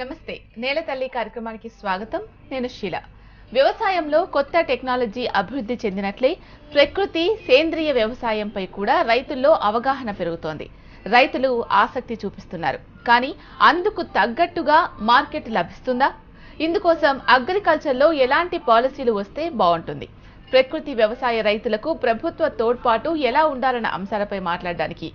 నమస్తే. నేల తల్లి కార్యక్రమానికి స్వాగతం. నేను శీల. వ్యవసాయంలో కొత్త టెక్నాలజీ అభివృద్ధి చెందినట్లే ప్రకృతి సేంద్రియ వ్యవసాయంపై కూడా రైతుల్లో అవగాహన పెరుగుతోంది. రైతులు ఆసక్తి చూపిస్తున్నారు. కానీ అందుకు తగ్గట్టుగా మార్కెట్ లభిస్తుందా? ఇందుకోసం అగ్రికల్చర్లో ఎలాంటి పాలసీలు వస్తే బాగుంటుంది? ప్రకృతి వ్యవసాయ రైతులకు ప్రభుత్వ తోడ్పాటు ఎలా ఉండాలన్న అంశాలపై మాట్లాడడానికి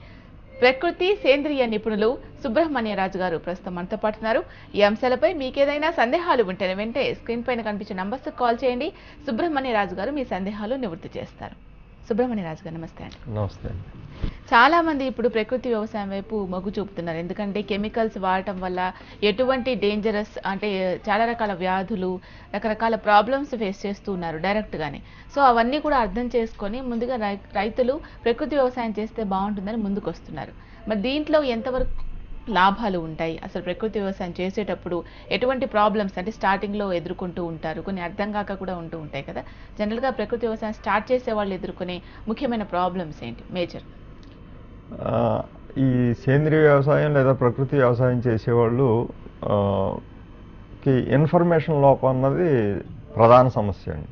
ప్రకృతి సేంద్రియ నిపుణులు సుబ్రహ్మణ్యరాజు గారు ప్రస్తుతం మనతో పాటు ఉన్నారు. ఈ అంశాలపై మీకేదైనా సందేహాలు ఉంటే వెంటే స్క్రీన్ పైన కనిపించే నంబర్స్ కాల్ చేయండి. సుబ్రహ్మణ్యరాజు గారు మీ సందేహాలు నివృత్తి చేస్తారు. సుబ్రహ్మణ్యరాజు గారు నమస్తే అండి. నమస్తే అండి. చాలా మంది ఇప్పుడు ప్రకృతి వ్యవసాయం వైపు మొగ్గు చూపుతున్నారు. ఎందుకంటే కెమికల్స్ వాడటం వల్ల ఎటువంటి డేంజరస్ అంటే చాలా రకాల వ్యాధులు రకరకాల ప్రాబ్లమ్స్ ఫేస్ చేస్తూ ఉన్నారు డైరెక్ట్ గానే. సో అవన్నీ కూడా అర్థం చేసుకొని ముందుగా రై- రైతులు ప్రకృతి వ్యవసాయం చేస్తే బాగుంటుందని ముందుకు వస్తున్నారు మరి దీంట్లో ఎంతవరకు లాభాలు ఉంటాయి. అసలు ప్రకృతి వ్యవసాయం చేసేటప్పుడు ఎటువంటి ప్రాబ్లమ్స్ అంటే స్టార్టింగ్లో ఎదుర్కొంటూ ఉంటారు. కొన్ని అర్థం కాక కూడా ఉంటూ ఉంటాయి కదా. జనరల్గా ప్రకృతి వ్యవసాయం స్టార్ట్ చేసే వాళ్ళు ఎదుర్కొనే ముఖ్యమైన ప్రాబ్లమ్స్ ఏంటి? మేజర్ ఈ సేంద్రియ వ్యవసాయం లేదా ప్రకృతి వ్యవసాయం చేసేవాళ్ళు కి ఇన్ఫర్మేషన్ లోపం అన్నది ప్రధాన సమస్య అండి.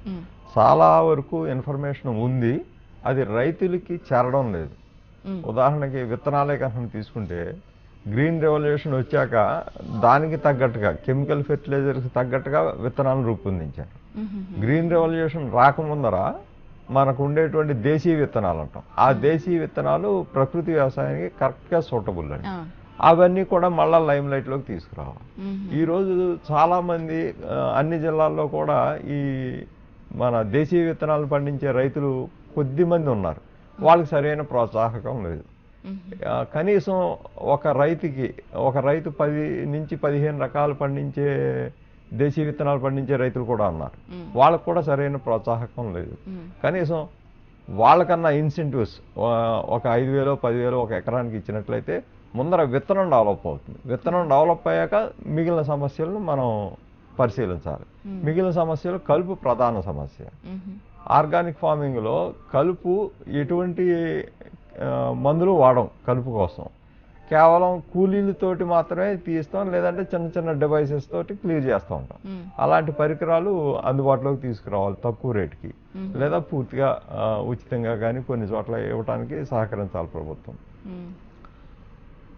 చాలా వరకు ఇన్ఫర్మేషన్ ఉంది. అది రైతులకి చేరడం లేదు. ఉదాహరణకి విత్తనాలే కనుక తీసుకుంటే గ్రీన్ రెవల్యూషన్ వచ్చాక దానికి తగ్గట్టుగా కెమికల్ ఫెర్టిలైజర్కి తగ్గట్టుగా విత్తనాలను రూపొందించారు. గ్రీన్ రెవల్యూషన్ రాకముందర మనకు ఉండేటువంటి దేశీయ విత్తనాలు అంటాం. ఆ దేశీయ విత్తనాలు ప్రకృతి వ్యవసాయానికి కరెక్ట్గా సూటబుల్ అండి. అవన్నీ కూడా మళ్ళా లైమ్ లైట్లోకి తీసుకురావాలి. ఈరోజు చాలామంది అన్ని జిల్లాల్లో కూడా ఈ మన దేశీయ విత్తనాలు పండించే రైతులు కొద్ది మంది ఉన్నారు వాళ్ళకి సరైన ప్రోత్సాహకం లేదు. కనీసం ఒక రైతుకి ఒక రైతు పది నుంచి పదిహేను రకాలు పండించే దేశీయ విత్తనాలు పండించే రైతులు కూడా ఉన్నారు వాళ్ళకు కూడా సరైన ప్రోత్సాహకం లేదు. కనీసం వాళ్ళకన్నా ఇన్సెంటివ్స్ ఒక ఐదు వేలో పదివేలో ఒక ఎకరానికి ఇచ్చినట్లయితే ముందర విత్తనం డెవలప్ అవుతుంది. విత్తనం డెవలప్ అయ్యాక మిగిలిన సమస్యలను మనం పరిశీలించాలి. మిగిలిన సమస్యలు కలుపు ప్రధాన సమస్య. ఆర్గానిక్ ఫార్మింగ్లో కలుపు ఎటువంటి మందులు వాడం కలుపు కోసం. కేవలం కూలీలతోటి మాత్రమే తీస్తాం లేదంటే చిన్న చిన్న డివైసెస్ తోటి క్లియర్ చేస్తూ ఉంటాం. అలాంటి పరికరాలు అందుబాటులోకి తీసుకురావాలి తక్కువ రేటుకి. లేదా పూర్తిగా ఉచితంగా కానీ కొన్ని చోట్ల ఇవ్వడానికి సహకరించాలి ప్రభుత్వం.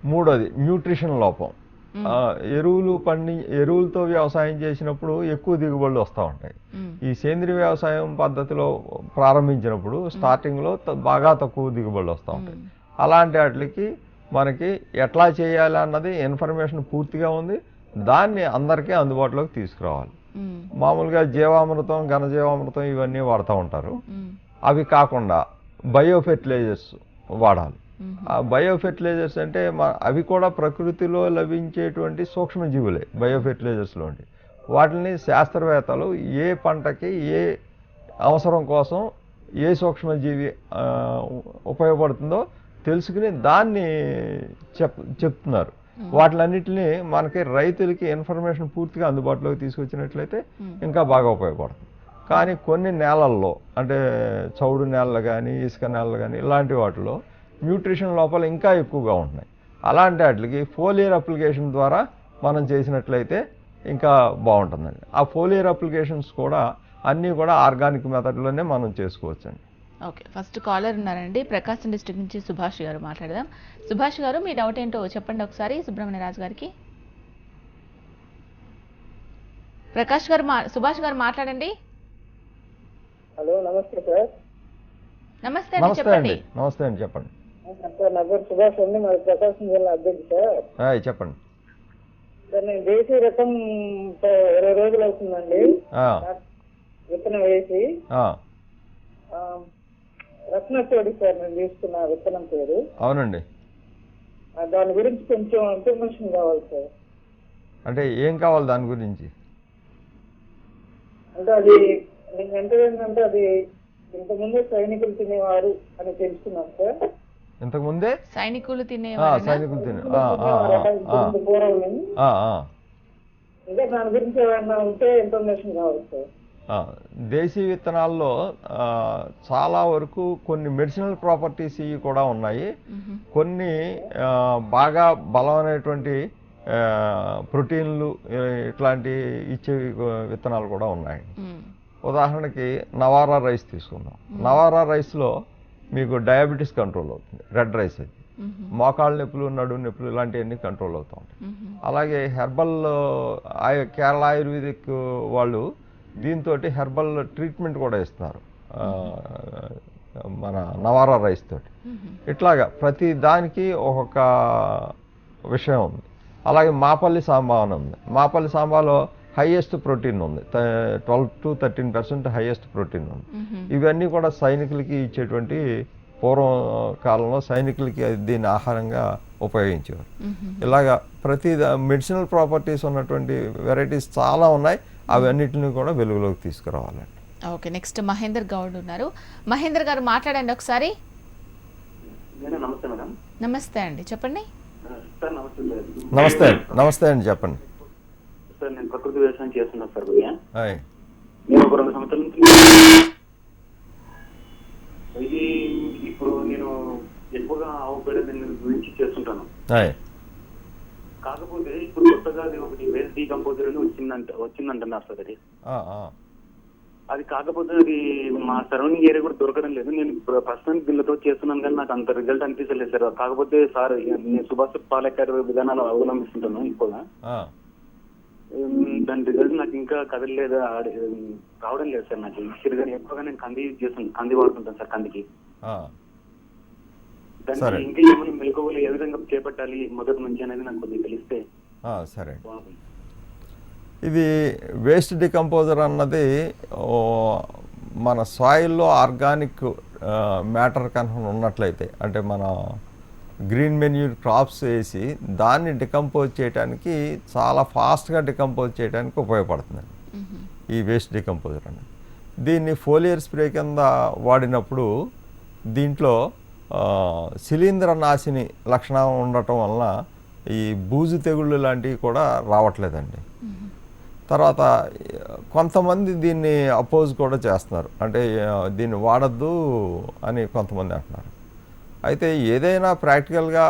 మూడోది న్యూట్రిషన్ లోపం. ఎరువులు పండి ఎరువులతో వ్యవసాయం చేసినప్పుడు ఎక్కువ దిగుబడులు వస్తూ ఉంటాయి. ఈ సేంద్రియ వ్యవసాయం పద్ధతిలో ప్రారంభించినప్పుడు స్టార్టింగ్లో బాగా తక్కువ దిగుబడులు వస్తూ ఉంటాయి. అలాంటి వాటికి మనకి ఎట్లా చేయాలి అన్నది ఇన్ఫర్మేషన్ పూర్తిగా ఉంది. దాన్ని అందరికీ అందుబాటులోకి తీసుకురావాలి. మామూలుగా జీవామృతం ఘనజీవామృతం ఇవన్నీ వాడుతూ ఉంటారు. అవి కాకుండా బయో ఫెర్టిలైజర్స్ వాడాలి. ఆ బయో ఫెర్టిలైజర్స్ అంటే మ- అవి కూడా ప్రకృతిలో లభించేటువంటి సూక్ష్మజీవులే బయో ఫెర్టిలైజర్స్లో ఉండి. వాటిని శాస్త్రవేత్తలు ఏ పంటకి ఏ అవసరం కోసం ఏ సూక్ష్మజీవి ఉపయోగపడుతుందో తెలుసుకుని దాన్ని చెప్ చెప్తున్నారు. వాటిలన్నిటిని మనకి రైతులకి ఇన్ఫర్మేషన్ పూర్తిగా అందుబాటులోకి తీసుకొచ్చినట్లయితే ఇంకా బాగా ఉపయోగపడుతుంది. కానీ కొన్ని నేలల్లో అంటే చౌడు నేలలు కానీ ఇసుక నేలలు కానీ ఇలాంటి వాటిలో న్యూట్రిషన్ లోపల ఇంకా ఎక్కువగా ఉంటున్నాయి. అలాంటి వాటికి ఫోలియర్ అప్లికేషన్ ద్వారా మనం చేసినట్లయితే ఇంకా బాగుంటుందండి. ఆ ఫోలియర్ అప్లికేషన్స్ కూడా అన్నీ కూడా ఆర్గానిక్ మెథడ్లోనే మనం చేసుకోవచ్చండి. ఓకే ఫస్ట్ కాలర్ ఉన్నారండి. ప్రకాశం డిస్ట్రిక్ట్ నుంచి సుభాష్ గారు మాట్లాడదాం. సుభాష్ గారు మీ డౌట్ ఏంటో చెప్పండి ఒకసారి సుబ్రహ్మణ్య రాజు గారికి. ప్రకాష్ గారు మా సుభాష్ గారు మాట్లాడండి. హలో నమస్తే సార్. నమస్తే చెప్పండి అండి నమస్తే అండి చెప్పండి. నా పేరు సుభాష్ అండి మాది ప్రకాశం జిల్లా అధ్యక్షుడు సార్. చెప్పండి. సార్ నేను దేశీ రకం ఇరవై రోజులు అవుతుందండి. విత్తనం వేసి ఆ, రత్నచోడి సార్ నేను తీసుకున్న విత్తనం పేరు. అవునండి. దాని గురించి కొంచెం ఇన్ఫర్మేషన్ కావాలి సార్. అంటే ఏం కావాలి దాని గురించి? అంటే అది నేను ఎంత ఏంటంటే అది ఇంతకుముందు సైనికులు తినేవారు అని తెలుసుకున్నాను సార్. సైనికులు ఇంతకుముందే ఆ, తినేవారు సైనికులు తినే సార్ ఆ. దేశీ విత్తనాల్లో చాలా వరకు కొన్ని మెడిసినల్ ప్రాపర్టీస్ ఇవి కూడా ఉన్నాయి. కొన్ని బాగా బలమైనటువంటి ప్రోటీన్లు ఇట్లాంటి ఇచ్చే విత్తనాలు కూడా ఉన్నాయి. ఉదాహరణకి నవారా రైస్ తీసుకుందాం. నవారా రైస్లో మీకు డయాబెటీస్ కంట్రోల్ అవుతుంది రెడ్ రైస్ అది. మోకాళ్ళ నొప్పులు నడుము నొప్పులు ఇలాంటివన్నీ కంట్రోల్ అవుతూ ఉంటాయి. అలాగే హెర్బల్ ఆయ కేరళ ఆయుర్వేదిక్ వాళ్ళు దీంతో హెర్బల్ ట్రీట్మెంట్ కూడా ఇస్తున్నారు మన నవారా రైస్ తోటి. ఇట్లాగా ప్రతి దానికి ఒక్కొక్క విషయం ఉంది అలాగే మాపల్లి సాంబా అని ఉంది మాపల్లి సాంబాలో హైయెస్ట్ ప్రోటీన్ ఉంది. Twelve to thirteen percent highest protein ఉంది. ఇవన్నీ కూడా సైనికులకి ఇచ్చేటువంటి పూర్వం కాలంలో సైనికులకి అది దీన్ని ఆహారంగా ఉపయోగించేవారు. ఇలాగా ప్రతి మెడిసినల్ ప్రాపర్టీస్ ఉన్నటువంటి వెరైటీస్ చాలా ఉన్నాయి. అవన్నిటిని కూడా వెలుగులోకి తీసుకురావాలండి. ఓకే నెక్స్ట్ మహేందర్ గౌడ్ ఉన్నారు. మహేందర్ గారు మాట్లాడండి ఒకసారి. నమస్తే మేడం. నమస్తే అండి చెప్పండి. సార్ నమస్తే సార్ నమస్తే అండి నమస్తే అండి చెప్పండి. సార్ నేను ప్రకృతి వ్యవసాయం చేస్తున్నాను సార్ భయ్య. నేను ఒక రెండు సంవత్సరాల నుంచి ఇది ఇప్పుడు నేను ఎక్కువగా ఆవు పేడ దీని గురించి చేస్తుంటాను. కాకపోతే ఇప్పుడు కొత్తగా అది ఒకటి వేస్ట్ డీకంపోజర్ అని వచ్చిందంట వచ్చిందంటున్నారు సార్ అది. అది కాకపోతే అది మా సరౌండింగ్ ఏరియా కూడా దొరకడం లేదు. నేను ఇప్పుడు ప్రస్తుతానికి దీనితో చేస్తున్నాను కానీ నాకు అంత రిజల్ట్ అనిపించలేదు సార్. కాకపోతే సార్ నేను సుభాష్ పాలేకర్ విధానాలు అవలంబిస్తుంటాను ఎక్కువగా. దాని రిజల్ట్ నాకు ఇంకా కదలలేదు? రావడం లేదు సార్ నాకు. సిరిగా ఎక్కువగా నేను కంది యూజ్ చేస్తాను కంది వాడుతుంటాను సార్ కందికి. దానికి సరే. ఇంకా ఏమైనా మెలకువలు ఏ విధంగా చేపట్టాలి మొదటి నుంచి అనేది నాకు కొద్దిగా తెలిస్తే సరే. ఇది వేస్ట్ డికంపోజర్ అన్నది మన సాయిల్లో ఆర్గానిక్ మ్యాటర్ కనుక ఉన్నట్లయితే అంటే మన గ్రీన్ మెన్యూ క్రాప్స్ వేసి దాన్ని డికంపోజ్ చేయడానికి చాలా ఫాస్ట్గా డికంపోజ్ చేయడానికి ఉపయోగపడుతుంది మ్మ్. ఈ వేస్ట్ డికంపోజర్ అనేది. దీన్ని ఫోలియర్ స్ప్రే కింద వాడినప్పుడు దీంట్లో శిలీంద్ర నాశిని లక్షణం ఉండటం వలన ఈ బూజు తెగుళ్ళు లాంటివి కూడా రావట్లేదండి. తర్వాత కొంతమంది దీన్ని అపోజ్ కూడా చేస్తున్నారు. అంటే దీన్ని వాడద్దు అని కొంతమంది అంటున్నారు. అయితే ఏదైనా ప్రాక్టికల్గా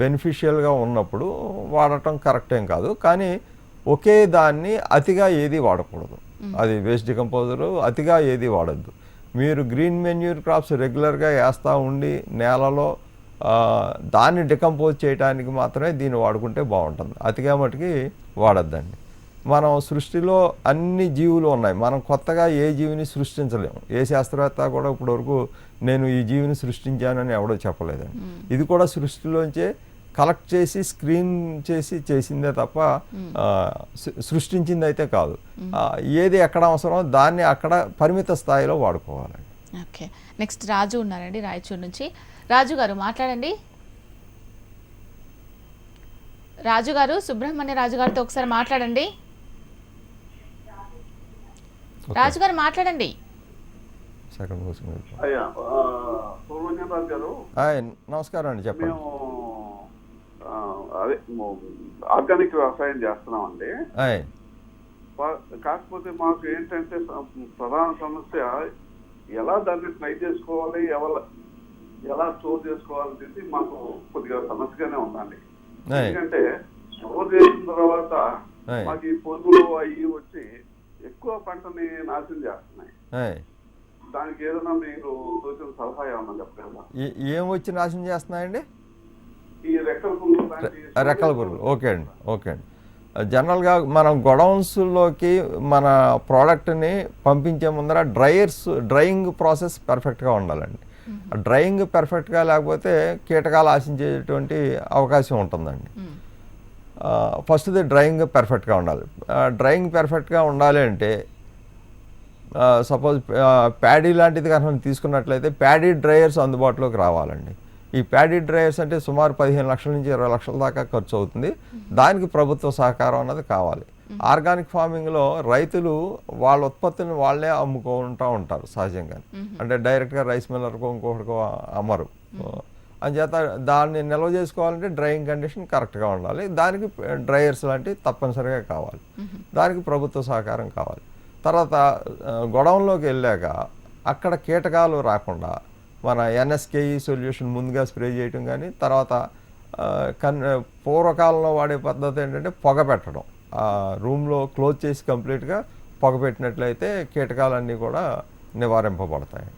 బెనిఫిషియల్గా ఉన్నప్పుడు వాడటం కరెక్ట్ ఏం కాదు. కానీ ఒకే దాన్ని అతిగా ఏది వాడకూడదు. అది వేస్ట్ డికంపోజరు అతిగా ఏది వాడద్దు. మీరు గ్రీన్ మెన్యూర్ క్రాప్స్ రెగ్యులర్గా వేస్తూ ఉండి నేలలో దాన్ని డికంపోజ్ చేయడానికి మాత్రమే దీన్ని వాడుకుంటే బాగుంటుంది. అతిగా మటుకి వాడద్దండి. మనం సృష్టిలో అన్ని జీవులు ఉన్నాయి. మనం కొత్తగా ఏ జీవిని సృష్టించలేము. ఏ శాస్త్రవేత్త కూడా ఇప్పటివరకు నేను ఈ జీవిని సృష్టించానని ఎవడో చెప్పలేదండి. ఇది కూడా సృష్టిలోంచే కలెక్ట్ చేసి స్క్రీన్ చేసి చేసిందే తప్ప సృష్టించింది అయితే కాదు. ఏది ఎక్కడ అవసరమో దాన్ని అక్కడ పరిమిత స్థాయిలో వాడుకోవాలండి. ఓకే. నెక్స్ట్ రాజు ఉన్నారండి రాయచూరు నుంచి. రాజు గారు మాట్లాడండి. రాజు గారు సుబ్రహ్మణ్య రాజు గారితో ఒకసారి మాట్లాడండి. రాజు గారు మాట్లాడండి. గారు. హాయ్ నమస్కారం అండి చెప్పండి. అదే ఆర్గానిక్ వ్యవసాయం చేస్తున్నామండి. కాకపోతే మాకు ఏంటంటే ప్రధాన సమస్య ఎలా దాన్ని ట్రై చేసుకోవాలి ఎవరు ఎలా స్టోర్ చేసుకోవాలనేది మాకు కొద్దిగా సమస్యగానే ఉందండి. ఎందుకంటే స్టోర్ చేసిన తర్వాత మాకు ఈ పురుగులు అవి వచ్చి ఎక్కువ పంటని నాశనం చేస్తున్నాయి. దానికి ఏదైనా మీరు సూచన సలహా ఏమన్నా చెప్పగలరా? ఏ- వచ్చి నాశనం చేస్తున్నాయండి? ఈ రెక్కల పురుగులు రెక్కల పురుగులు ఓకే అండి ఓకే అండి. జనరల్గా మనం గొడౌన్స్లోకి మన ప్రోడక్ట్ని పంపించే ముందర డ్రైయర్స్ డ్రైయింగ్ ప్రాసెస్ పర్ఫెక్ట్గా ఉండాలండి. డ్రైయింగ్ పర్ఫెక్ట్గా లేకపోతే కీటకాలు ఆశించేటువంటి అవకాశం ఉంటుందండి. ఫస్ట్ది డ్రైయింగ్ పర్ఫెక్ట్గా ఉండాలి. డ్రైయింగ్ పర్ఫెక్ట్గా ఉండాలి అంటే సపోజ్ ప్యాడీ లాంటిది కనుక తీసుకున్నట్లయితే ప్యాడీ డ్రైయర్స్ అందుబాటులోకి రావాలండి. ఈ ప్యాడీ డ్రైయర్స్ అంటే సుమారు పదిహేను లక్షల నుంచి ఇరవై లక్షల దాకా ఖర్చు అవుతుంది. దానికి ప్రభుత్వ సహకారం అన్నది కావాలి. ఆర్గానిక్ ఫార్మింగ్లో రైతులు వాళ్ళ ఉత్పత్తిని వాళ్ళే అమ్ముకుంటూ ఉంటారు సహజంగా అంటే డైరెక్ట్గా రైస్ మిల్లర్కో ఇంకొకటికో అమ్మరు. అందుచేత దాన్ని నిల్వ చేసుకోవాలంటే డ్రైయింగ్ కండిషన్ కరెక్ట్గా ఉండాలి. దానికి డ్రైయర్స్ లాంటివి తప్పనిసరిగా కావాలి. దానికి ప్రభుత్వ సహకారం కావాలి. తర్వాత గొడవంలోకి వెళ్ళాక అక్కడ కీటకాలు రాకుండా మన ఎన్ఎస్కేఈ సొల్యూషన్ ముందుగా స్ప్రే చేయటం కానీ తర్వాత కన్ పూర్వకాలంలో వాడే పద్ధతి ఏంటంటే పొగ పెట్టడం. ఆ రూమ్లో క్లోజ్ చేసి కంప్లీట్గా పొగ పెట్టినట్లయితే కీటకాలన్నీ కూడా నివారింపబడతాయి.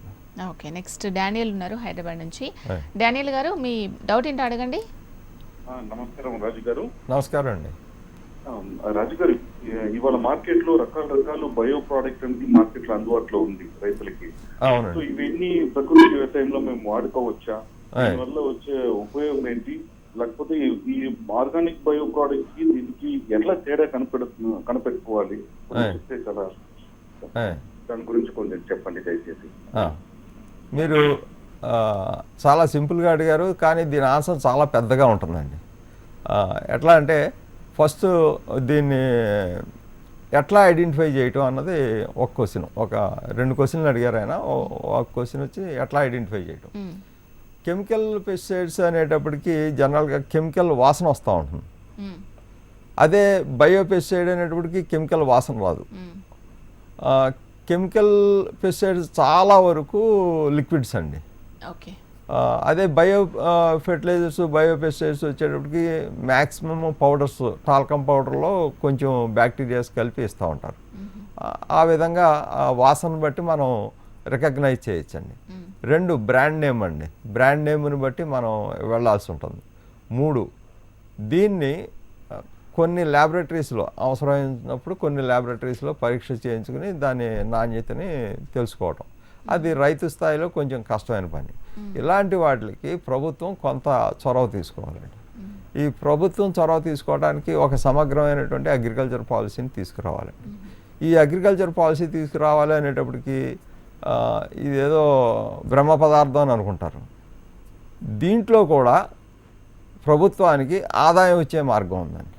ఓకే నెక్స్ట్ డానియల్ ఉన్నారు హైదరాబాద్ నుంచి. డానియల్ గారు మీ డౌట్ ఏంటో అడగండి. ఆ, నమస్కారం రాజు గారు. నమస్కారం అండి. రాజు గారు ఇవాళ మార్కెట్లో రకాల రకాల బయో ప్రోడక్ట్ అనేది మార్కెట్లో అందుబాటులో ఉంది రైతులకి. సో ఇవన్నీ ప్రకృతి వ్యవసాయంలో మేము వాడుకోవచ్చా. దీనివల్ల వచ్చే ఉపయోగం ఏంటి? లేకపోతే ఈ- ఆర్గానిక్ బయో ప్రోడక్ట్కి దీనికి ఎట్లా తేడా కనపెడు కనపెట్టుకోవాలి? చాలా ఏ. దాని గురించి కొంచెం చెప్పండి దయచేసి. ఆ. మీరు చాలా సింపుల్గా అడిగారు కానీ దీని ఆన్సర్ చాలా పెద్దగా ఉంటుందండి. ఎట్లా అంటే ఫస్ట్ దీన్ని ఎట్లా ఐడెంటిఫై చేయటం అన్నది ఒక క్వశ్చన్. ఒక రెండు క్వశ్చన్లు అడిగారు ఆయన ఒక క్వశ్చన్ వచ్చి ఎట్లా ఐడెంటిఫై చేయటం. కెమికల్ పెస్టిసైడ్స్ అనేటప్పటికి జనరల్గా కెమికల్ వాసన వస్తూ ఉంటుంది. అదే బయో పెస్టిసైడ్ అనేటప్పటికి కెమికల్ వాసన రాదు. కెమికల్ పెస్టిసైడ్స్ చాలా వరకు లిక్విడ్స్ అండి. ఓకే. అదే బయో ఫెర్టిలైజర్స్ బయో పెస్టిసైడ్స్ వచ్చేటప్పటికి మ్యాక్సిమం పౌడర్స్ టాల్కమ్ పౌడర్లో కొంచెం బ్యాక్టీరియాస్ కలిపి ఇస్తూ ఉంటారు. ఆ- విధంగా వాసన బట్టి మనం రికగ్నైజ్ చేయొచ్చండి. రెండు బ్రాండ్ నేమ్ అండి. బ్రాండ్ నేమ్ని బట్టి మనం వెళ్ళాల్సి ఉంటుంది. మూడు దీన్ని కొన్ని ల్యాబొరేటరీస్లో అవసరమైనప్పుడు కొన్ని ల్యాబొరేటరీస్లో పరీక్ష చేయించుకుని దాని నాణ్యతని తెలుసుకోవటం. అది రైతు స్థాయిలో కొంచెం కష్టమైన పని. ఇలాంటి వాటికి ప్రభుత్వం కొంత చొరవ తీసుకోవాలండి. ఈ ప్రభుత్వం చొరవ తీసుకోవడానికి ఒక సమగ్రమైనటువంటి అగ్రికల్చర్ పాలసీని తీసుకురావాలండి. ఈ అగ్రికల్చర్ పాలసీ తీసుకురావాలి అనేటప్పటికి ఇదేదో బ్రహ్మ పదార్థం అని అనుకుంటారు. దీంట్లో కూడా ప్రభుత్వానికి ఆదాయం వచ్చే మార్గం ఉందండి.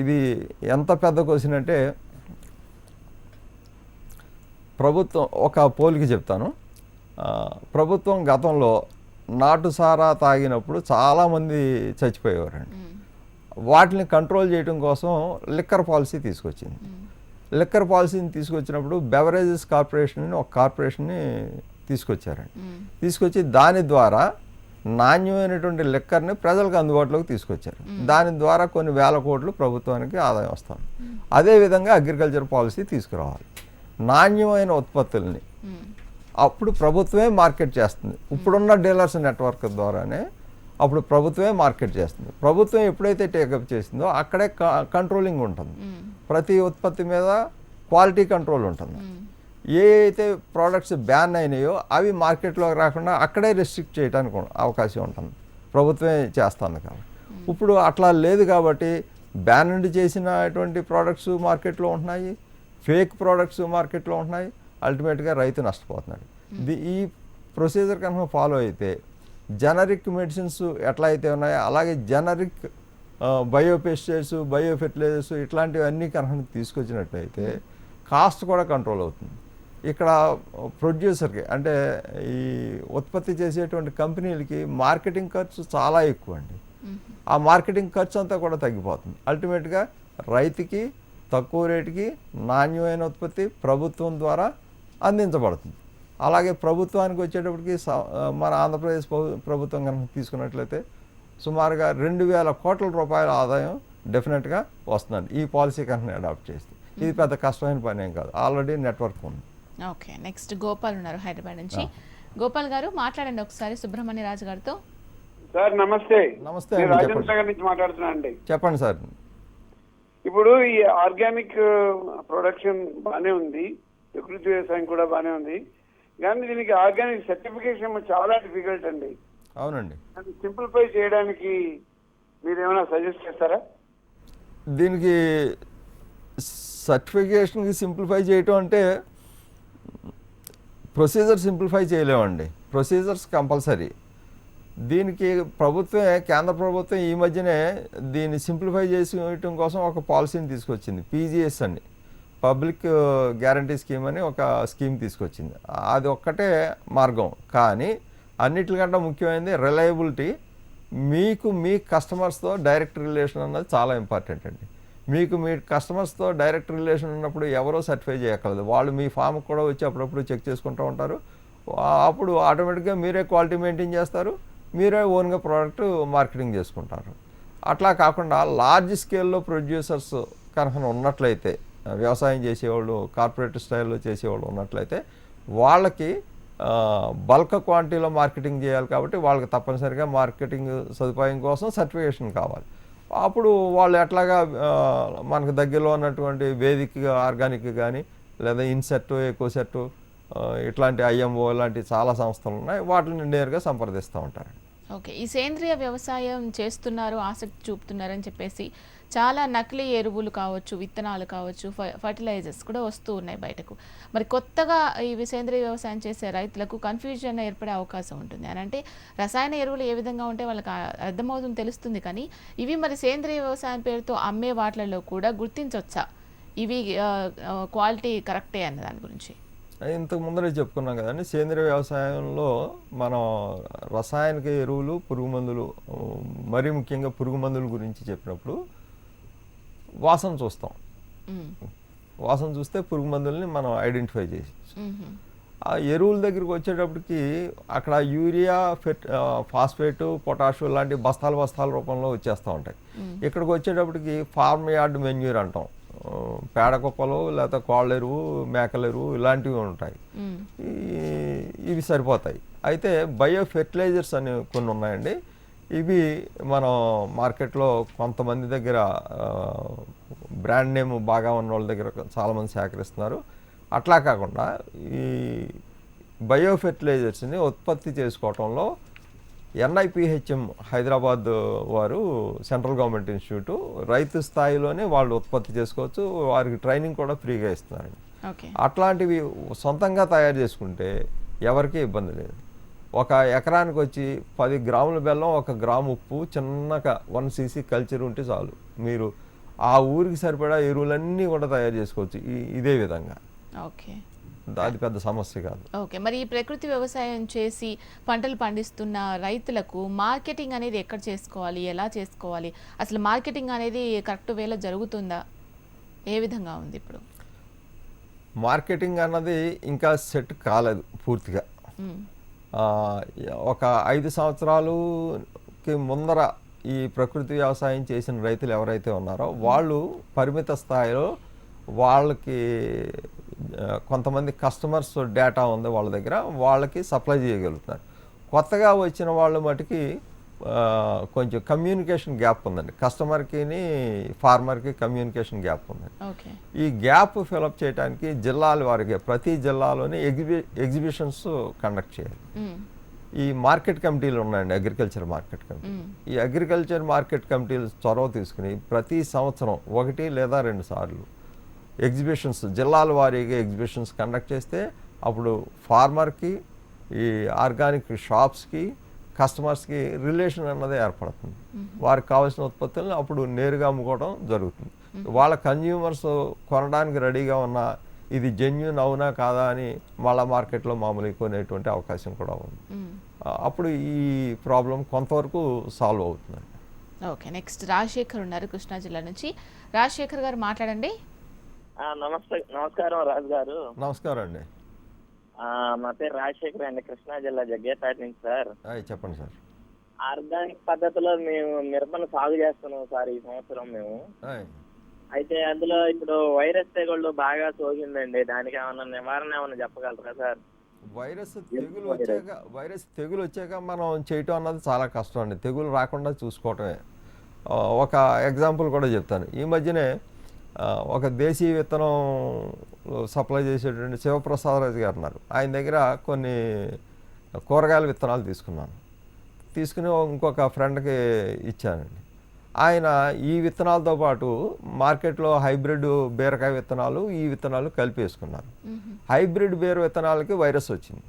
ఇది ఎంత పెద్ద క్వశ్చన్ అంటే ప్రభుత్వం ఒక పోలికి చెప్తాను ప్రభుత్వం గతంలో నాటు సారా తాగినప్పుడు చాలామంది చచ్చిపోయేవారండి. వాటిని కంట్రోల్ చేయడం కోసం లిక్కర్ పాలసీ తీసుకొచ్చింది. లిక్కర్ పాలసీని తీసుకొచ్చినప్పుడు బెవరేజెస్ కార్పొరేషన్ ఒక కార్పొరేషన్ని తీసుకొచ్చారండి. తీసుకొచ్చి దాని ద్వారా నాణ్యమైనటువంటి లిక్కర్ని ప్రజలకు అందుబాటులోకి తీసుకొచ్చారు. దాని ద్వారా కొన్ని వేల కోట్లు ప్రభుత్వానికి ఆదాయం వస్తుంది. అదేవిధంగా అగ్రికల్చర్ పాలసీ తీసుకురావాలి. నాణ్యమైన ఉత్పత్తుల్ని. అప్పుడు ప్రభుత్వమే మార్కెట్ చేస్తుంది. ఇప్పుడున్న డీలర్స్ నెట్వర్క్ ద్వారానే అప్పుడు ప్రభుత్వమే మార్కెట్ చేస్తుంది. ప్రభుత్వం ఎప్పుడైతే టేకప్ చేసిందో అక్కడే కంట్రోలింగ్ ఉంటుంది. ప్రతి ఉత్పత్తి మీద క్వాలిటీ కంట్రోల్ ఉంటుంది. ఏ అయితే ప్రోడక్ట్స్ బ్యాన్ అయినాయో అవి మార్కెట్లోకి రాకుండా అక్కడే రెస్ట్రిక్ట్ చేయడానికి అవకాశం ఉంటుంది. ప్రభుత్వమే చేస్తుంది కాబట్టి ఇప్పుడు అట్లా లేదు కాబట్టి బ్యాన్ చేసినటువంటి ప్రోడక్ట్స్ మార్కెట్లో ఉంటున్నాయి ఫేక్ ప్రోడక్ట్స్ మార్కెట్లో ఉంటున్నాయి అల్టిమేట్గా రైతు నష్టపోతున్నాడు. ది ఈ ప్రొసీజర్ కనుక ఫాలో అయితే జనరిక్ మెడిసిన్స్ ఎట్లా అయితే ఉన్నాయో అలాగే generic bio biofertilizers bio fertilizers ఇట్లాంటివన్నీ కనుక తీసుకొచ్చినట్లయితే కాస్ట్ కూడా కంట్రోల్ అవుతుంది. ఇక్కడ ప్రొడ్యూసర్కి అంటే ఈ ఉత్పత్తి చేసేటువంటి కంపెనీలకి మార్కెటింగ్ ఖర్చు చాలా ఎక్కువ అండి ఆ మార్కెటింగ్ ఖర్చు అంతా కూడా తగ్గిపోతుంది. అల్టిమేట్గా రైతుకి తక్కువ రేటుకి నాణ్యమైన ఉత్పత్తి ప్రభుత్వం ద్వారా అందించబడుతుంది. అలాగే ప్రభుత్వానికి వచ్చేటప్పటికి స- మన ఆంధ్రప్రదేశ్ ప్రభు- ప్రభుత్వం కనుక తీసుకున్నట్లయితే సుమారుగా రెండు వేల కోట్ల రూపాయల ఆదాయం డెఫినెట్గా వస్తుందండి. ఈ పాలసీ కనుక అడాప్ట్ చేస్తే. ఇది పెద్ద కష్టమైన పని ఏం కాదు. ఆల్రెడీ నెట్వర్క్ ఉంది. ఓకే నెక్స్ట్ గోపాల్ ఉన్నారు హైదరాబాద్ నుంచి. గోపాల్ గారు మాట్లాడండి ఒకసారి సుబ్రహ్మణ్య రాజు గారితో. సార్ నమస్తే. నమస్తే నేను రాజేంద్ర నుంచి మాట్లాడుతున్నా అండి. చెప్పండి సార్. ఇప్పుడు ఈ ఆర్గానిక్ ప్రొడక్షన్ బానే ఉంది. ప్రకృతి వ్యవసాయం కూడా బానే ఉంది. కానీ దీనికి ఆర్గానిక్ సర్టిఫికేషన్ చాలా డిఫికల్ట్ అండి. అవునండి. అది సింప్లిఫై చేయడానికి మీరు ఏమైనా సజెస్ట్ చేస్తారా? దీనికి సర్టిఫికేషన్కి సింప్లిఫై చేయటం అంటే ప్రొసీజర్ సింప్లిఫై చేయలేమండి. Procedures compulsory. దీనికి ప్రభుత్వమే కేంద్ర ప్రభుత్వం ఈ మధ్యనే దీన్ని సింప్లిఫై చేసుకోవటం కోసం ఒక పాలసీని తీసుకొచ్చింది. పీజీఎస్ అని. పబ్లిక్ గ్యారంటీ స్కీమ్ అని ఒక స్కీమ్ తీసుకొచ్చింది. అది ఒక్కటే మార్గం. కానీ అన్నిటికంటే ముఖ్యమైనది రిలయబిలిటీ. మీకు మీ కస్టమర్స్తో డైరెక్ట్ రిలేషన్ అన్నది చాలా ఇంపార్టెంట్ అండి. మీకు మీ కస్టమర్స్తో డైరెక్ట్ రిలేషన్ ఉన్నప్పుడు ఎవరో సర్టిఫై చేయక్కర్లేదు. వాళ్ళు మీ ఫామ్కి కూడా వచ్చి అప్పుడప్పుడు చెక్ చేసుకుంటూ ఉంటారు. అప్పుడు ఆటోమేటిక్గా మీరే క్వాలిటీ మెయింటైన్ చేస్తారు. మీరే ఓన్గా ప్రోడక్ట్ మార్కెటింగ్ చేసుకుంటారు. అట్లా కాకుండా లార్జ్ స్కేల్లో ప్రొడ్యూసర్స్ కనుక ఉన్నట్లయితే వ్యవసాయం చేసేవాళ్ళు కార్పొరేట్ స్టైల్లో చేసేవాళ్ళు ఉన్నట్లయితే వాళ్ళకి బల్క్ క్వాంటిటీలో మార్కెటింగ్ చేయాలి కాబట్టి వాళ్ళకి తప్పనిసరిగా మార్కెటింగ్ సదుపాయం కోసం సర్టిఫికేషన్ కావాలి. అప్పుడు వాళ్ళు ఎట్లాగా మనకు దగ్గరలో ఉన్నటువంటి వేదిక ఆర్గానిక్ కానీ లేదా ఇన్సెట్ ఎకోసెట్ ఇట్లాంటి ఐఎంఓ లాంటి చాలా సంస్థలు ఉన్నాయి. వాటిని నేరుగా సంప్రదిస్తూ ఉంటారు. ఓకే. ఈ సేంద్రియ వ్యవసాయం చేస్తున్నారు ఆసక్తి చూపుతున్నారని చెప్పేసి చాలా నకిలీ ఎరువులు కావచ్చు విత్తనాలు కావచ్చు ఫ- ఫర్టిలైజర్స్ కూడా వస్తూ ఉన్నాయి బయటకు. మరి కొత్తగా ఈ సేంద్రియ వ్యవసాయం చేసే రైతులకు కన్ఫ్యూజన్ ఏర్పడే అవకాశం ఉంటుంది. అని అంటే రసాయన ఎరువులు ఏ విధంగా ఉంటే వాళ్ళకి అర్థమవుతుంది తెలుస్తుంది కానీ ఇవి మరి సేంద్రియ వ్యవసాయం పేరుతో అమ్మే వాటిలలో కూడా గుర్తించవచ్చా ఇవి క్వాలిటీ కరెక్టే అన్న దాని గురించి. ఇంతకు ముందరే చెప్పుకున్నాం కదండి. సేంద్రియ వ్యవసాయంలో మనం రసాయనిక ఎరువులు పురుగు మందులు మరీ ముఖ్యంగా పురుగు మందుల గురించి చెప్పినప్పుడు వాసన చూస్తాం. వాసన చూస్తే పురుగు మందుల్ని మనం ఐడెంటిఫై చేసి. ఆ ఎరువుల దగ్గరికి వచ్చేటప్పటికి అక్కడ యూరియా ఫెట్ ఫాస్ఫేట్ పొటాషు లాంటి బస్తాల బస్తాల రూపంలో వచ్చేస్తూ ఉంటాయి. ఇక్కడికి వచ్చేటప్పటికి ఫార్మ్ యార్డ్ మెన్యూర్ అంటాం. పేడ కుప్పలు లేకపోతే కోళ్ళ ఎరువు మేకల ఎరువు ఇలాంటివి ఉంటాయి. ఇవి సరిపోతాయి. అయితే బయో ఫెర్టిలైజర్స్ అని కొన్ని ఉన్నాయండి. ఇవి మనం మార్కెట్లో కొంతమంది దగ్గర బ్రాండ్ నేమ్ బాగా ఉన్న వాళ్ళ దగ్గర చాలామంది సేకరిస్తున్నారు. అట్లా కాకుండా ఈ బయో ఫెర్టిలైజర్స్ని ఉత్పత్తి చేసుకోవటంలో ఎన్ఐపిహెచ్ఎం హైదరాబాద్ వారు సెంట్రల్ గవర్నమెంట్ ఇన్స్టిట్యూట్ రైతు స్థాయిలోనే వాళ్ళు ఉత్పత్తి చేసుకోవచ్చు. వారికి ట్రైనింగ్ కూడా ఫ్రీగా ఇస్తున్నారు ఓకే. అట్లాంటివి సొంతంగా తయారు చేసుకుంటే ఎవరికీ ఇబ్బంది లేదు. ఒక ఎకరానికి వచ్చి పది గ్రాముల బెల్లం ఒక గ్రాము ఉప్పు చిన్నగా వన్ సీసీ కల్చర్ ఉంటే చాలు. మీరు ఆ ఊరికి సరిపడా ఎరువులన్నీ కూడా తయారు చేసుకోవచ్చు ఇదే విధంగా. ఓకే. అది పెద్ద సమస్య కాదు. ఓకే. మరి ఈ ప్రకృతి వ్యవసాయం చేసి పంటలు పండిస్తున్న రైతులకు మార్కెటింగ్ అనేది ఎక్కడ చేసుకోవాలి ఎలా చేసుకోవాలి? అసలు మార్కెటింగ్ అనేది కరెక్ట్ వేలో జరుగుతుందా? ఏ విధంగా ఉంది ఇప్పుడు? మార్కెటింగ్ అన్నది ఇంకా సెట్ కాలేదు పూర్తిగా. ఒక ఐదు సంవత్సరాలుకి ముందర ఈ ప్రకృతి వ్యవసాయం చేసిన రైతులు ఎవరైతే ఉన్నారో వాళ్ళు పరిమిత స్థాయిలో వాళ్ళకి కొంతమంది కస్టమర్స్ డేటా ఉంది వాళ్ళ దగ్గర వాళ్ళకి సప్లై చేయగలుగుతున్నారు. కొత్తగా వచ్చిన వాళ్ళు మటుకి కొంచెం కమ్యూనికేషన్ గ్యాప్ ఉందండి. కస్టమర్కిని ఫార్మర్కి కమ్యూనికేషన్ గ్యాప్ ఉందండి. ఈ గ్యాప్ ఫిలప్ చేయడానికి జిల్లాల వారికి ప్రతి జిల్లాలోని ఎగ్జిబి ఎగ్జిబిషన్స్ కండక్ట్ చేయాలి. ఈ మార్కెట్ కమిటీలు ఉన్నాయండి అగ్రికల్చర్ మార్కెట్ కమిటీ. ఈ అగ్రికల్చర్ మార్కెట్ కమిటీలు చొరవ తీసుకుని ప్రతి సంవత్సరం ఒకటి లేదా రెండు సార్లు ఎగ్జిబిషన్స్ జిల్లాల వారీగా ఎగ్జిబిషన్స్ కండక్ట్ చేస్తే అప్పుడు ఫార్మర్కి ఈ ఆర్గానిక్ షాప్స్కి కస్టమర్స్కి రిలేషన్ అన్నది ఏర్పడుతుంది. వారికి కావాల్సిన ఉత్పత్తులను అప్పుడు నేరుగా అమ్ముకోవడం జరుగుతుంది. వాళ్ళ కన్జ్యూమర్స్ కొనడానికి రెడీగా ఉన్న ఇది జెన్యున్ అవునా కాదా అని మళ్ళా మార్కెట్లో మామూలుగా కొనేటువంటి అవకాశం కూడా ఉంది. అప్పుడు ఈ ప్రాబ్లం కొంతవరకు సాల్వ్ అవుతుందండి ఓకే నెక్స్ట్ రాజశేఖర్ ఉన్నారు కృష్ణా జిల్లా నుంచి. రాజశేఖర్ గారు మాట్లాడండి. నమస్తే నమస్కారం రాజు గారు నమస్కారం అండి. ఆ, మా పేరు రాజశేఖర్ అండి. కృష్ణా జిల్లా జగ్గేపేట నుంచి సార్. చెప్పండి సార్. ఆర్గానిక్ పద్ధతిలో మేము మిరపను సాగు చేస్తున్నాం సార్ ఈ సంవత్సరం మేము. అయితే అందులో ఇప్పుడు వైరస్ తెగుళ్ళు బాగా సోకిందండి. దానికి ఏమన్నా నివారణ ఏమన్నా చెప్పగలరా సార్? వైరస్ తెగులు వచ్చాక వైరస్ తెగులు వచ్చాక మనం చేయటం అన్నది చాలా కష్టం అండి. తెగులు రాకుండా చూసుకోవటమే. ఒక ఎగ్జాంపుల్ కూడా చెప్తాను. ఈ మధ్యనే ఒక దేశీ విత్తనం సప్లై చేసేటువంటి శివప్రసాదరాజు గారు ఉన్నారు. ఆయన దగ్గర కొన్ని కూరగాయల విత్తనాలు తీసుకున్నాను. తీసుకుని ఇంకొక ఫ్రెండ్కి ఇచ్చానండి. ఆయన ఈ విత్తనాలతో పాటు మార్కెట్లో హైబ్రిడ్ బీరకాయ విత్తనాలు ఈ విత్తనాలు కలిపి వేసుకున్నారు. హైబ్రిడ్ బీర విత్తనాలకి వైరస్ వచ్చింది.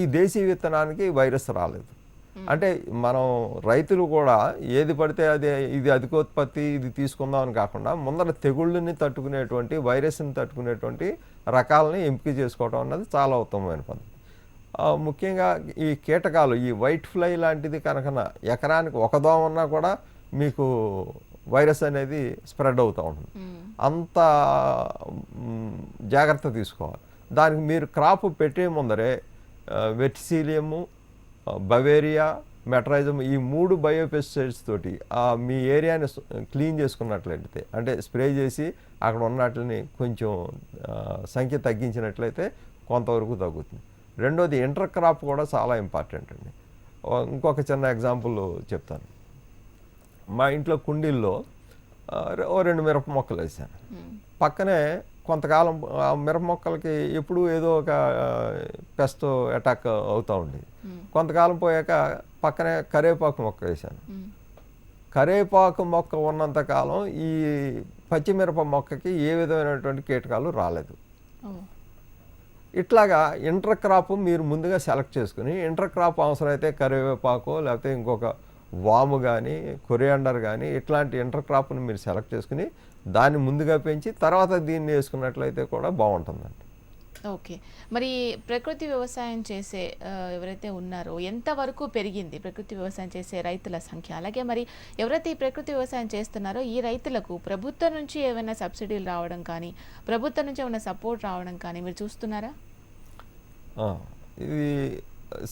ఈ దేశీ విత్తనానికి వైరస్ రాలేదు. అంటే మనం రైతులు కూడా ఏది పడితే అది ఇది అధికోత్పత్తి ఇది తీసుకుందాం అని కాకుండా ముందర తెగుళ్ళని తట్టుకునేటువంటి వైరస్ని తట్టుకునేటువంటి రకాలని ఎంపిక చేసుకోవడం అన్నది చాలా ఉత్తమమైన పద్ధతి. ముఖ్యంగా ఈ కీటకాలు ఈ వైట్ ఫ్లై లాంటిది కనుక ఎకరానికి ఒక దోమ ఉన్నా కూడా మీకు వైరస్ అనేది స్ప్రెడ్ అవుతూ ఉంటుంది. అంత మ్, జాగ్రత్త తీసుకోవాలి. దానికి మీరు క్రాప్ పెట్టే ముందరే వెటిసీలియము బవేరియా మెట్రైజం ఈ మూడు బయోపెస్టిసైడ్స్ తోటి ఆ మీ ఏరియాని క్లీన్ చేసుకున్నట్లయితే అంటే స్ప్రే చేసి అక్కడ ఉన్నట్లని కొంచెం సంఖ్య తగ్గించినట్లయితే కొంతవరకు తగ్గుతుంది. రెండోది ఇంటర్ క్రాప్ కూడా చాలా ఇంపార్టెంట్ అండి. ఇంకొక చిన్న ఎగ్జాంపుల్ చెప్తాను. మా ఇంట్లో కుండీల్లో ఓ రెండు మిరప మొక్కలు వేసాను. పక్కనే కొంతకాలం ఆ మిరప మొక్కలకి ఎప్పుడూ ఏదో ఒక పెస్ట్ అటాక్ అవుతూ ఉండేది. కొంతకాలం పోయాక పక్కనే కరివేపాకు మొక్క వేశాను. కరివేపాకు మొక్క ఉన్నంత కాలం ఈ పచ్చిమిరప మొక్కకి ఏ విధమైనటువంటి కీటకాలు రాలేదు. ఇట్లాగా ఇంటర్ క్రాప్ మీరు ముందుగా సెలెక్ట్ చేసుకుని ఇంటర్ క్రాప్ అవసరమైతే కరివేపాకు లేకపోతే ఇంకొక వాము కానీ కొరియాండర్ కానీ ఇట్లాంటి ఇంటర్ క్రాప్ని మీరు సెలెక్ట్ చేసుకుని దాన్ని ముందుగా పెంచి తర్వాత దీన్ని వేసుకున్నట్లయితే కూడా బాగుంటుందండి. ఓకే. మరి ప్రకృతి వ్యవసాయం చేసే ఎవరైతే ఉన్నారో ఎంతవరకు పెరిగింది ప్రకృతి వ్యవసాయం చేసే రైతుల సంఖ్య? అలాగే మరి ఎవరైతే ఈ ప్రకృతి వ్యవసాయం చేస్తున్నారో ఈ రైతులకు ప్రభుత్వం నుంచి ఏమైనా సబ్సిడీలు రావడం కానీ ప్రభుత్వం నుంచి ఏమైనా సపోర్ట్ రావడం కానీ మీరు చూస్తున్నారా? ఇది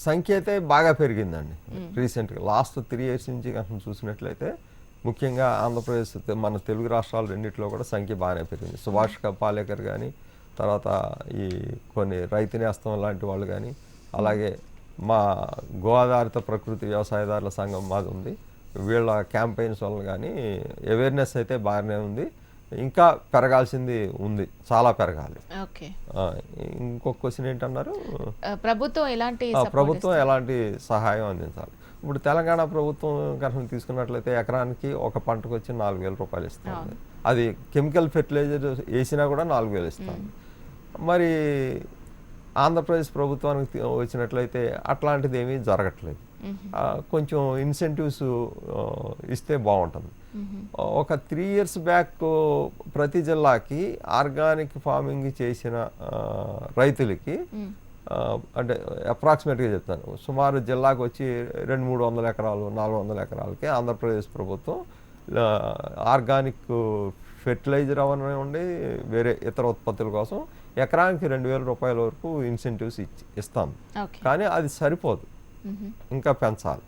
సంఖ్య అయితే బాగా పెరిగిందండి. రీసెంట్గా లాస్ట్ త్రీ ఇయర్స్ నుంచి కనుక చూసినట్లయితే ముఖ్యంగా ఆంధ్రప్రదేశ్ మన తెలుగు రాష్ట్రాలు రెండిట్లో కూడా సంఖ్య బాగానే పెరిగింది. సుభాష్ పాలేకర్ కానీ తర్వాత ఈ కొన్ని రైతు నేస్తం లాంటి వాళ్ళు కానీ అలాగే మా గో ఆధారిత ప్రకృతి వ్యవసాయదారుల సంఘం మాది ఉంది వీళ్ళ క్యాంపెయిన్స్ వల్ల కానీ అవేర్నెస్ అయితే బాగానే ఉంది. ఇంకా పెరగాల్సింది ఉంది. చాలా పెరగాలి. ఇంకొక క్వశ్చన్ ఏంటన్నారు? ప్రభుత్వం ఎలాంటి ప్రభుత్వం? ఎలాంటి సహాయం అందించాలి? ఇప్పుడు తెలంగాణ ప్రభుత్వం కనుక తీసుకున్నట్లయితే ఎకరానికి ఒక పంటకు వచ్చి నాలుగు వేల రూపాయలు ఇస్తుంది. అది కెమికల్ ఫెర్టిలైజర్ వేసినా కూడా నాలుగు వేలు ఇస్తుంది. మరి ఆంధ్రప్రదేశ్ ప్రభుత్వానికి వచ్చినట్లయితే అట్లాంటిది ఏమీ జరగట్లేదు కొంచెం ఇన్సెంటివ్స్ ఇస్తే బాగుంటుంది. ఒక త్రీ ఇయర్స్ బ్యాక్ ప్రతి జిల్లాకి ఆర్గానిక్ ఫార్మింగ్ చేసిన రైతులకి అంటే అప్రాక్సిమేట్గా చెప్తాను. సుమారు జిల్లాకు వచ్చి రెండు మూడు వందల ఎకరాలు నాలుగు వందల ఎకరాలకి ఆంధ్రప్రదేశ్ ప్రభుత్వం ఆర్గానిక్ ఫెర్టిలైజర్ అవనివ్వండి వేరే ఇతర ఉత్పత్తుల కోసం ఎకరానికి రెండు వేల రూపాయల వరకు ఇన్సెంటివ్స్ ఇచ్చి ఇస్తాం. ఓకే. కానీ అది సరిపోదు. ఇంకా పెంచాలి.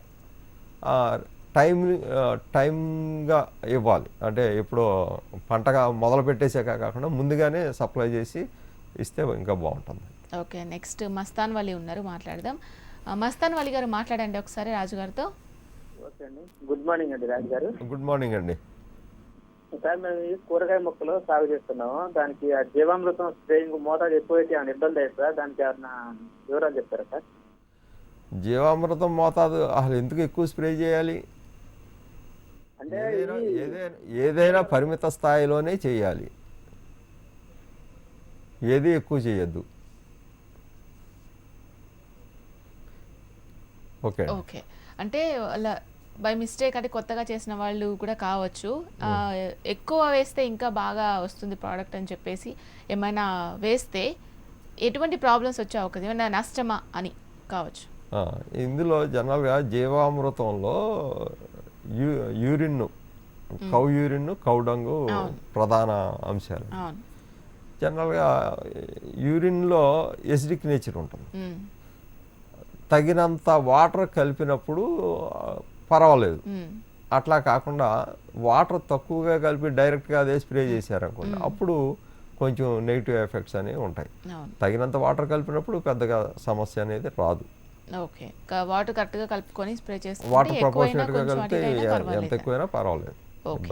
ఆ, టైం టైంగా ఇవ్వాలి. అంటే ఇప్పుడు పంటగా మొదలు పెట్టేసాక కాకుండా ముందుగానే సప్లై చేసి ఇస్తే ఇంకా బాగుంటుంది. ఓకే నెక్స్ట్ మస్తాన్ వలి ఉన్నారు మాట్లాడదాం. ఆ, మస్తాన్ వలి గారు మాట్లాడండి ఒకసారి రాజు గారితో ఓకే అండి. గుడ్ మార్నింగ్ అండి రాజు గారు గుడ్ మార్నింగ్ అండి. సార్ మేము కూరగాయ మొక్కలు సాగు చేస్తున్నాము. దానికి ఆ జీవామృతం స్ప్రేయింగ్ మోతాదు ఎక్కువైతే ఏమైనా ఇబ్బంది అవుతుందా దానికి ఏమన్నా వివరాలు చెప్తారా సార్? జీవామృతం మోతాదు అసలు ఎందుకు ఎక్కువ స్ప్రే చేయాలి? అంటే ఏదైనా ఏదైనా పరిమిత స్థాయిలోనే చేయాలి. ఏది ఎక్కువ చేయొద్దు. Okay okay. అంటే అలా బై మిస్టేక్ అంటే కొత్తగా చేసిన వాళ్ళు కూడా కావచ్చు. ఎక్కువ వేస్తే ఇంకా బాగా వస్తుంది ప్రోడక్ట్ అని చెప్పేసి ఏమైనా వేస్తే ఎటువంటి ప్రాబ్లమ్స్ వచ్చే అవకాశం ఏమైనా నష్టమా అని కావచ్చు. ఇందులో జనరల్గా జీవామృతంలో you urine cow urine cow dung ప్రధాన అంశాలు. జనరల్గా యూరిన్లో ఎసిడిక్ నేచర్ ఉంటుంది. తగినంత వాటర్ కలిపినప్పుడు పర్వాలేదు. అట్లా కాకుండా వాటర్ తక్కువగా కలిపి డైరెక్ట్గా అదే స్ప్రే చేశారనుకోండి అప్పుడు కొంచెం నెగిటివ్ ఎఫెక్ట్స్ అనేవి ఉంటాయి. తగినంత వాటర్ కలిపినప్పుడు పెద్దగా సమస్య అనేది రాదు. ఓకే. వాటర్ కరెక్ట్గా కలుపుకొని స్ప్రే చేస్తే వాటర్ ప్రపోర్షనేట్గా కలిపితే ఎంత ఎక్కువైనా పర్వాలేదు. ఓకే.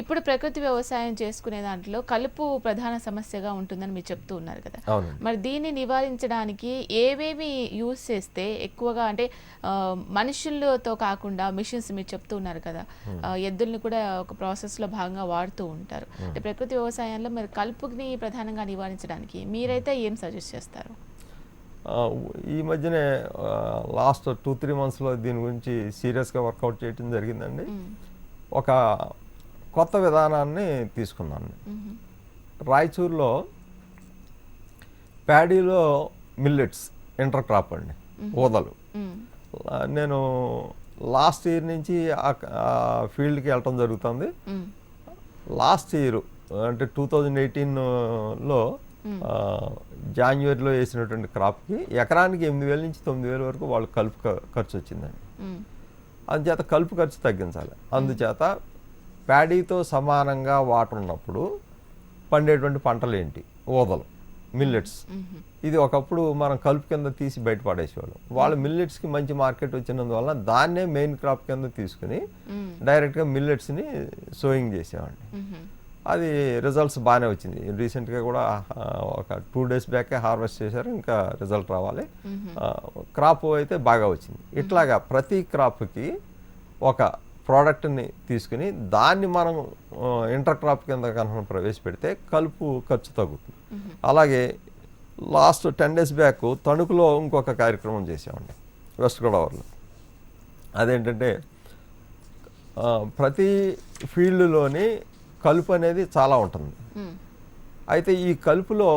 ఇప్పుడు ప్రకృతి వ్యవసాయం చేసుకునే దాంట్లో కలుపు ప్రధాన సమస్యగా ఉంటుందని మీరు చెప్తూ ఉన్నారు కదా. మరి దీన్ని నివారించడానికి ఏవేవి యూజ్ చేస్తే ఎక్కువగా అంటే మనుషులతో కాకుండా మిషన్స్ మీరు చెప్తూ ఉన్నారు కదా. ఎద్దుల్ని కూడా ఒక ప్రాసెస్లో భాగంగా వాడుతూ ఉంటారు. అంటే ప్రకృతి వ్యవసాయంలో మరి కలుపుని ప్రధానంగా నివారించడానికి మీరైతే ఏం సజెస్ట్ చేస్తారు? ఈ మధ్యనే లాస్ట్ టూ త్రీ మంత్స్లో దీని గురించి సీరియస్గా వర్కౌట్ చేయడం జరిగిందండి. ఒక కొత్త విధానాన్ని తీసుకున్నాను. రాయచూరులో ప్యాడీలో మిల్లెట్స్ ఇంటర్ క్రాప్ అండి ఊదలు. నేను లాస్ట్ ఇయర్ నుంచి ఆ- ఫీల్డ్కి వెళ్ళటం జరుగుతుంది. లాస్ట్ ఇయర్ అంటే టూ థౌజండ్ ఎయిటీన్లో జాన్యువరిలో వేసినటువంటి క్రాప్కి ఎకరానికి ఎనిమిది వేల నుంచి తొమ్మిది వేల వరకు వాళ్ళు కలుపు ఖర్చు వచ్చిందండి. అందుచేత కలుపు ఖర్చు తగ్గించాలి. అందుచేత ప్యాడీతో సమానంగా వాటర్ ఉన్నప్పుడు పండేటువంటి పంటలు ఏంటి ఊదలు మిల్లెట్స్ ఇది ఒకప్పుడు మనం కలుపు కింద తీసి బయట పడేసేవాళ్ళం. వాళ్ళు మిల్లెట్స్కి మంచి మార్కెట్ వచ్చినందువల్ల దాన్నే మెయిన్ క్రాప్ కింద తీసుకుని డైరెక్ట్గా మిల్లెట్స్ని సోయింగ్ చేసేవాడిని. అది రిజల్ట్స్ బాగానే వచ్చింది. రీసెంట్గా కూడా ఒక టూ డేస్ బ్యాకే హార్వెస్ట్ చేశారు ఇంకా రిజల్ట్ రావాలి. క్రాప్ అయితే బాగా వచ్చింది. ఇట్లాగా ప్రతి క్రాప్కి ఒక ప్రోడక్ట్ని తీసుకుని దాన్ని మనం ఇంటర్ క్రాప్ కింద కనుక ప్రవేశపెడితే కలుపు ఖర్చు తగ్గుతుంది. అలాగే లాస్ట్ టెన్ డేస్ బ్యాక్ తణుకులో ఇంకొక కార్యక్రమం చేసామండి వెస్ట్ గోదావరిలో అదేంటంటే ప్రతి ఫీల్డ్లోని కలుపు అనేది చాలా ఉంటుంది. అయితే ఈ కలుపులో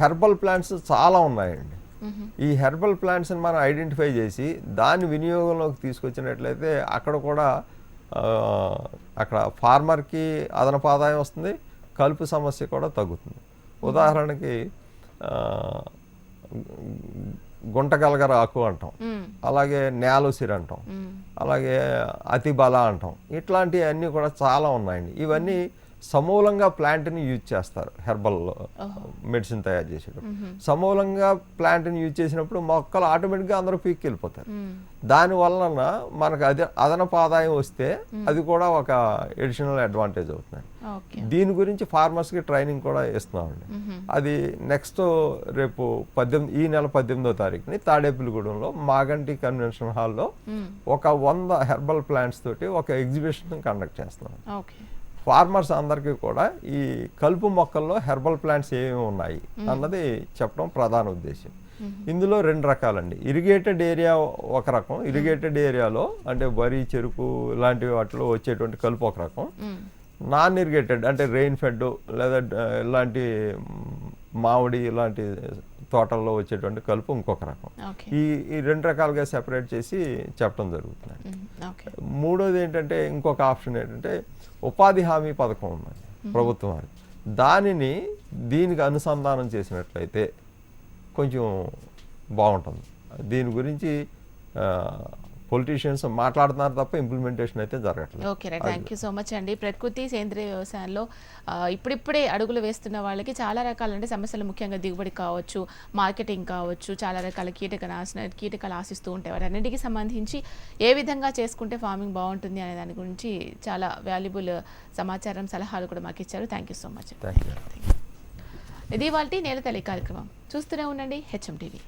హెర్బల్ ప్లాంట్స్ చాలా ఉన్నాయండి. ఈ హెర్బల్ ప్లాంట్స్ని మనం ఐడెంటిఫై చేసి దాన్ని వినియోగంలోకి తీసుకొచ్చినట్లయితే అక్కడ కూడా అక్కడ ఫార్మర్కి అదనపు ఆదాయం వస్తుంది కలుపు సమస్య కూడా తగ్గుతుంది. ఉదాహరణకి గుంటగలగర ఆకు అంటాం అలాగే నేలసిరి అంటాం అలాగే అతిబల అంటాం ఇట్లాంటివన్నీ కూడా చాలా ఉన్నాయండి. ఇవన్నీ సమూలంగా ప్లాంట్ని యూజ్ చేస్తారు హెర్బల్ మెడిసిన్ తయారు చేసేటప్పుడు. సమూలంగా ప్లాంట్ని యూజ్ చేసినప్పుడు మొక్కలు ఆటోమేటిక్గా అందరూ పీక్కి వెళ్ళిపోతారు దాని వలన మనకు అదే అదనపు ఆదాయం వస్తే అది కూడా ఒక ఎడిషనల్ అడ్వాంటేజ్ అవుతుంది. దీని గురించి ఫార్మర్స్కి ట్రైనింగ్ కూడా ఇస్తున్నామండి. అది నెక్స్ట్ రేపు పద్దెనిమిది ఈ నెల పద్దెనిమిదో తారీఖుని తాడేపల్లిగూడెంలో మాగంటి కన్వెన్షన్ హాల్లో ఒక వంద హెర్బల్ ప్లాంట్స్ తోటి ఒక ఎగ్జిబిషన్ కండక్ట్ చేస్తున్నాం. ఫార్మర్స్ అందరికీ కూడా ఈ కలుపు మొక్కల్లో హెర్బల్ ప్లాంట్స్ ఏమేమి ఉన్నాయి అన్నది చెప్పడం ప్రధాన ఉద్దేశం. ఇందులో రెండు రకాలండి. ఇరిగేటెడ్ ఏరియా ఒక రకం ఇరిగేటెడ్ ఏరియాలో అంటే వరి చెరుకు ఇలాంటి వాటిలో వచ్చేటువంటి కలుపు ఒక రకం. నాన్ ఇరిగేటెడ్ అంటే రెయిన్ ఫెడ్ లేదా ఇలాంటి మామిడి ఇలాంటి తోటల్లో వచ్చేటువంటి కలుపు ఇంకొక రకం. ఈ ఈ రెండు రకాలుగా సెపరేట్ చేసి చెప్పడం జరుగుతుందండి ఓకే. మూడోది ఏంటంటే ఇంకొక ఆప్షన్ ఏంటంటే ఉపాధి హామీ పథకం ఉందండి ప్రభుత్వం దానిని దీనికి అనుసంధానం చేసినట్లయితే కొంచెం బాగుంటుంది. దీని గురించి పొలిటీషియన్స్ మాట్లాడుతున్నారు తప్ప ఇంప్లిమెంటేషన్ అయితే జరగట్లేదు. Okay right thank you so much అండి. ప్రకృతి సేంద్రియ వ్యవసాయంలో ఇప్పుడిప్పుడే అడుగులు వేస్తున్న వాళ్ళకి చాలా రకాలంటే సమస్యలు ముఖ్యంగా దిగుబడి కావచ్చు మార్కెటింగ్ కావచ్చు చాలా రకాల కీటక నాశన కీటకాలు ఆశిస్తూ ఉంటాయి. వాటన్నిటికీ సంబంధించి ఏ విధంగా చేసుకుంటే ఫార్మింగ్ బాగుంటుంది అనే దాని గురించి చాలా వాల్యుబుల్ సమాచారం సలహాలు కూడా మాకు ఇచ్చారు. థ్యాంక్ యూ సో మచ్ ఇది వాళ్ళ నేల తల్లి కార్యక్రమం. చూస్తూనే ఉండండి హెచ్ఎం టీవీ